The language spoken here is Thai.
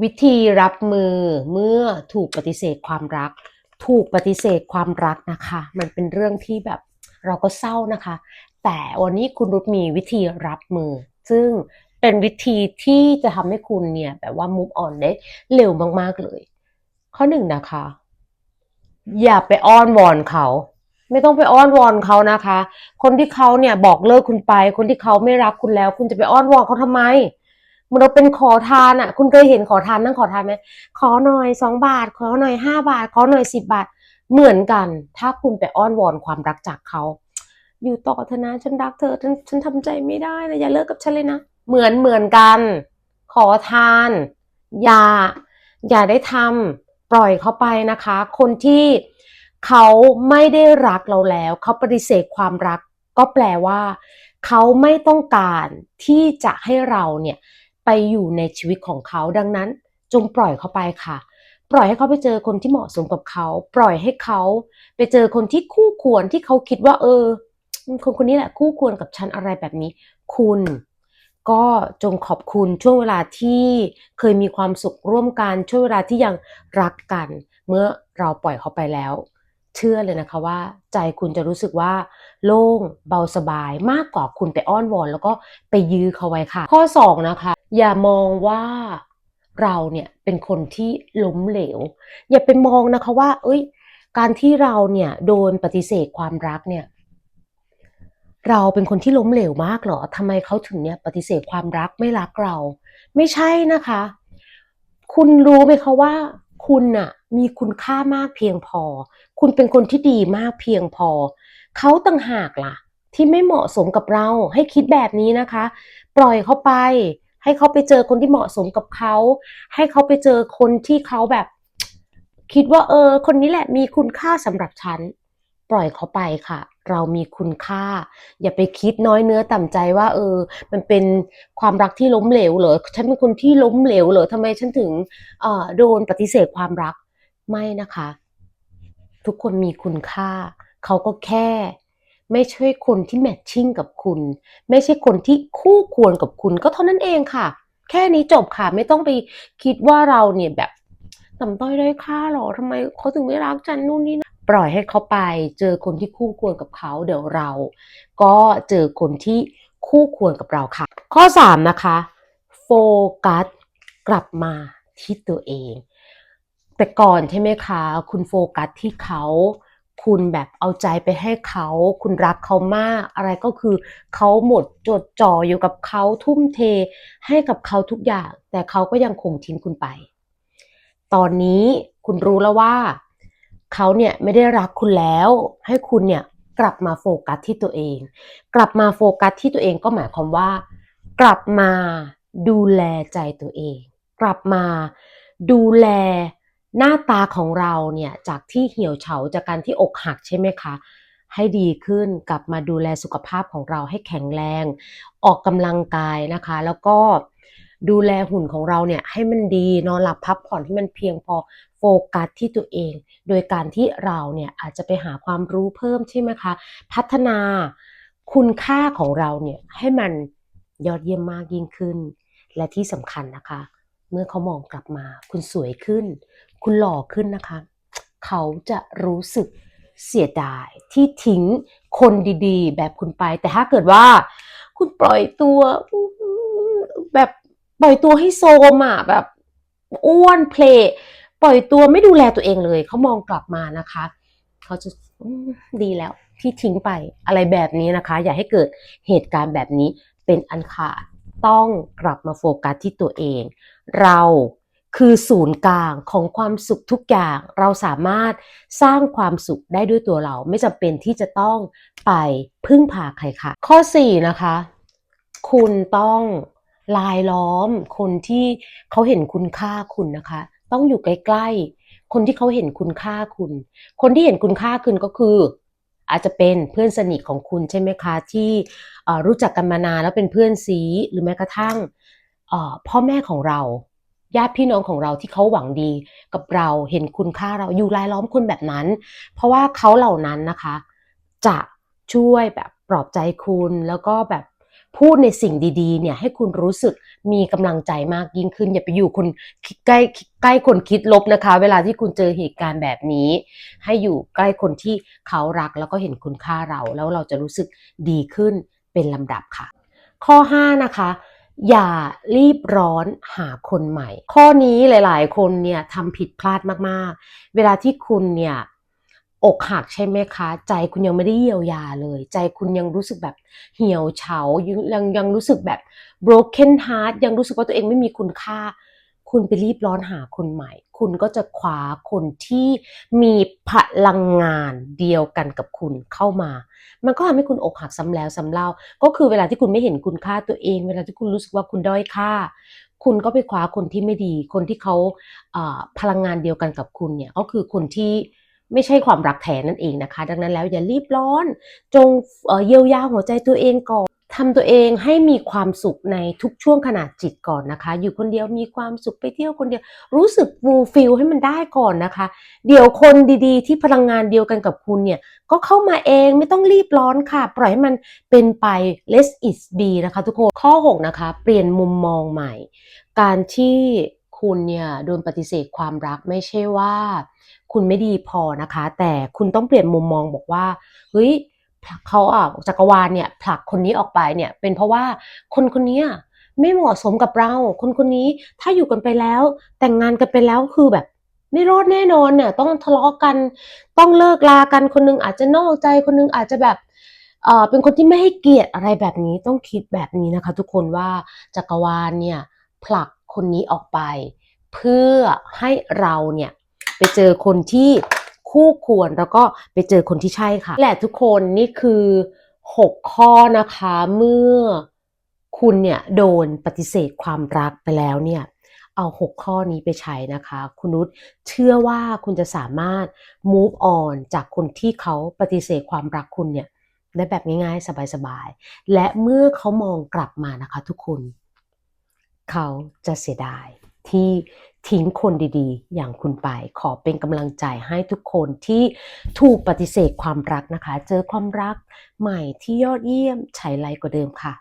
วิธีรับมือเมื่อถูกปฏิเสธความรัก ถูกปฏิเสธความรักนะคะ มันเป็นเรื่องที่แบบเราก็เศร้านะคะ แต่วันนี้คุณรุตมีวิธีรับมือ ซึ่งเป็นวิธีที่จะทำให้คุณเนี่ยแบบว่า move on ได้เร็วมากๆเลย ข้อหนึ่งนะคะ อย่าไปอ้อนวอนเขาไม่ต้องไปอ้อนวอนเขานะคะ คนที่เขาเนี่ยบอกเลิกคุณไป คนที่เขาไม่รักคุณแล้ว คุณจะไปอ้อนวอนเขาทำไม มันเราเป็นขอทานอะ่ะ คุณเคยเห็นขอทานนั่งขอทานไหมขอหน่อยสองบาท ขอหน่อยห้าบาท ขอหน่อยสิบบาท เหมือนกัน ถ้าคุณไปอ้อนวอนความรักจากเขาอยู่ต่อเถอะนะฉันรักเธอฉันฉันทำใจไม่ได้นะอย่าเลิกกับฉันเลยนะเหมือนเหมือนกัน ขอทาน อย่า อย่าได้ทำปล่อยเขาไปนะคะ คนที่เขาไม่ได้รักเราแล้ว เขาปฏิเสธความรัก ก็แปลว่า เขาไม่ต้องการที่จะให้เราเนี่ย ไปอยู่ในชีวิตของเขาดังนั้น จงปล่อยเขาไปค่ะ ปล่อยให้เขาไปเจอคนที่เหมาะสมกับเขา ปล่อยให้เขาไปเจอคนที่คู่ควรที่เขาคิดว่า เออ คนคนนี้แหละคู่ควรกับฉันอะไรแบบนี้ คุณก็จงขอบคุณช่วงเวลาที่เคยมีความสุขร่วมกันช่วงเวลาที่ยังรักกัน เมื่อเราปล่อยเขาไปแล้ว เชื่อเลยนะคะว่าใจคุณจะรู้สึกว่าโล่งเบาสบายมากกว่าคุณไปอ้อนวอน แล้วก็ไปยื้อเขาไว้ค่ะ ข้อสองนะคะ อย่ามองว่าเราเนี่ยเป็นคนที่ล้มเหลว อย่าไปมองนะคะว่า เอ้ย การที่เราเนี่ยโดนปฏิเสธความรักเนี่ยเราเป็นคนที่ล้มเหลวมากเหรอทำไมเขาถึงเนี่ยปฏิเสธความรักไม่รักเรา ไม่ใช่นะคะ คุณรู้ไหมคะว่า คุณน่ะ มีคุณค่ามากเพียงพอ คุณเป็นคนที่ดีมากเพียงพอ เขาต่างหากล่ะ ที่ไม่เหมาะสมกับเรา ให้คิดแบบนี้นะคะ ปล่อยเขาไป ให้เขาไปเจอคนที่เหมาะสมกับเขา ให้เขาไปเจอคนที่เขาแบบ คิดว่าเออ คนนี้แหละมีคุณค่าสำหรับฉัน ปล่อยเขาไปค่ะ เรามีคุณค่า อย่าไปคิดน้อยเนื้อต่ำใจว่า เออ มันเป็นความรักที่ล้มเหลวเหรอ ฉันเป็นคนที่ล้มเหลวเหรอทำไมฉันถึงเอ่อโดนปฏิเสธความรัก ไม่นะคะ ทุกคนมีคุณค่า เขาก็แค่ ไม่ใช่คนที่แมทชิ่งกับคุณ ไม่ใช่คนที่คู่ควรกับคุณก็เท่านั้นเองค่ะ แค่นี้จบค่ะ ไม่ต้องไปคิดว่าเราเนี่ยแบบต่ำต้อยด้ค่าหรอทำไมเขาถึงไม่รักฉันนู่นนี่นะปล่อยให้เขาไป เจอคนที่คู่ควรกับเขาเดี๋ยวเรา ก็เจอคนที่คู่ควรกับเราค่ะ ข้อ 3 นะคะ โฟกัสกลับมาที่ตัวเอง แต่ก่อนใช่ไหมคะ คุณโฟกัสที่เขา คุณแบบเอาใจไปให้เขา คุณรักเขามาก อะไรก็คือเขาหมดจดจ่ออยู่กับเขาทุ่มเทให้กับเขาทุกอย่าง แต่เขาก็ยังคงทิ้งคุณไป ตอนนี้คุณรู้แล้วว่าเขาเนี่ยไม่ได้รักคุณแล้ว ให้คุณเนี่ยกลับมาโฟกัสที่ตัวเอง กลับมาโฟกัสที่ตัวเองก็หมายความว่า กลับมาดูแลใจตัวเอง กลับมาดูแล หน้าตาของเราเนี่ยจากที่เหี่ยวเฉาจากการที่อกหักใช่ไหมคะ ให้ดีขึ้นกลับมาดูแลสุขภาพของเราให้แข็งแรง ออกกำลังกายนะคะ แล้วก็ดูแลหุ่นของเราเนี่ยให้มันดีนอนหลับพักผ่อนให้มันเพียงพอโฟกัสที่ตัวเอง โดยการที่เราเนี่ยอาจจะไปหาความรู้เพิ่มใช่ไหมคะพัฒนาคุณค่าของเราเนี่ยให้มันยอดเยี่ยมมากยิ่งขึ้น และที่สำคัญนะคะ เมื่อเขามองกลับมาคุณสวยขึ้น คุณหล่อขึ้นนะคะ เขาจะรู้สึกเสียดายที่ทิ้งคนดีๆ แบบคุณไป แต่ถ้าเกิดว่า คุณปล่อยตัวแบบปล่อยตัวให้โซมอะแบบอ้วนเพลปล่อยตัวไม่ดูแลตัวเองเลยเขามองกลับมานะคะ เขาจะดีแล้วที่ทิ้งไปอะไรแบบนี้นะคะ อย่าให้เกิดเหตุการณ์แบบนี้เป็นอันขาดต้องกลับมาโฟกัสที่ตัวเอง เรา คือศูนย์กลางของความสุขทุกอย่าง เราสามารถสร้างความสุขได้ด้วยตัวเรา ไม่จำเป็นที่จะต้องไปพึ่งพาใครค่ะ ข้อ 4 นะคะ คุณต้องลายล้อมคนที่เขาเห็นคุณค่าคุณนะคะ ต้องอยู่ใกล้ๆ คนที่เขาเห็นคุณค่าคุณ คนที่เห็นคุณค่าคุณก็คือ อาจจะเป็นเพื่อนสนิทของคุณใช่ไหมคะ ที่รู้จักกันมานานแล้วเป็นเพื่อนซีหรือแม้กระทั่งพ่อแม่ของเรา ญาติพี่น้องของเราที่เขาหวังดีกับเราเห็นคุณค่าเราอยู่รายล้อมคุณแบบนั้น เพราะว่าเขาเหล่านั้นนะคะ จะช่วยแบบปลอบใจคุณแล้วก็แบบพูดในสิ่งดีๆ เนี่ยให้คุณรู้สึกมีกำลังใจมากยิ่งขึ้น อย่าไปอยู่คนใกล้ใกล้คนคิดลบนะคะ เวลาที่คุณเจอเหตุการณ์แบบนี้ ให้อยู่ใกล้คนที่เขารักแล้วก็เห็นคุณค่าเรา แล้วเราจะรู้สึกดีขึ้นเป็นลำดับค่ะ ข้อ 5 นะคะ อย่ารีบร้อนหาคนใหม่ ข้อนี้หลายๆ คนเนี่ยทำผิดพลาดมากๆ เวลาที่คุณเนี่ยอกหักใช่ไหมคะ ใจคุณยังไม่ได้เยียวยาเลย ใจคุณยังรู้สึกแบบเหี่ยวเฉายังยังรู้สึกแบบ broken heart ยังรู้สึกว่าตัวเองไม่มีคุณค่า คุณไปรีบร้อนหาคนใหม่ คุณก็จะคว้าคนที่มีพลังงานเดียวกันกับคุณเข้ามา มันก็ทำให้คุณอกหักซ้ำแล้วซ้ำเล่า ก็คือเวลาที่คุณไม่เห็นคุณค่าตัวเอง เวลาที่คุณรู้สึกว่าคุณด้อยค่า คุณก็ไปคว้าคนที่ไม่ดี คนที่เขาพลังงานเดียวกันกับคุณเนี่ย ก็คือคนที่ไม่ใช่ความรักแท้นั่นเองนะคะ ดังนั้นแล้วอย่ารีบร้อน จงเยียวยาหัวใจตัวเองก่อน ทำตัวเองให้มีความสุขในทุกช่วงขนาดจิตก่อนนะคะ อยู่คนเดียวมีความสุขไปเที่ยวคนเดียว รู้สึกฟูลฟิลให้มันได้ก่อนนะคะ เดี๋ยวคนดีๆ ที่พลังงานเดียวกันกับคุณเนี่ย ก็เข้ามาเองไม่ต้องรีบร้อนค่ะ ปล่อยให้มันเป็นไป let it be นะคะทุกคนข้อ 6 นะคะ เปลี่ยนมุมมองใหม่ การที่คุณเนี่ยโดนปฏิเสธความรักไม่ใช่ว่า คุณไม่ดีพอนะคะ แต่คุณต้องเปลี่ยนมุมมองบอกว่าเฮ้ย เขาอะจักรวาลเนี่ยผลักคนนี้ออกไปเนี่ยเป็นเพราะว่าคนคนนี้ไม่เหมาะสมกับเรา คนคนนี้ถ้าอยู่กันไปแล้ว แต่งงานกันไปแล้วคือแบบไม่รอดแน่นอนเนี่ยต้องทะเลาะกันต้องเลิกลากันคนหนึงอาจจะนอกใจคนหนึงอาจจะแบบเออเป็นคนที่ไม่ให้เกียรติอะไรแบบนี้ต้องคิดแบบนี้นะคะ ทุกคนว่าจักรวาลเนี่ยผลักคนนี้ออกไป เพื่อให้เราเนี่ยไปเจอคนที่ คู่ควรแล้วก็ไปเจอคนที่ใช่ค่ะ แหละทุกคนนี่คือ 6 ข้อนะคะเมื่อคุณเนี่ยโดนปฏิเสธความรักไปแล้วเนี่ยเอา 6 ข้อนี้ไปใช้นะคะ คุณนุชเชื่อว่าคุณจะสามารถ move on จากคนที่เขาปฏิเสธความรักคุณเนี่ยได้แบบง่ายๆ สบายๆ และเมื่อเขามองกลับมานะคะทุกคน เขาจะเสียดาย ที่ทิ้งคนดีๆ อย่างคุณไป ขอเป็นกำลังใจให้ทุกคนที่ถูกปฏิเสธความรักนะคะ เจอความรักใหม่ที่ยอดเยี่ยมใช้ไรกว่าเดิมค่ะ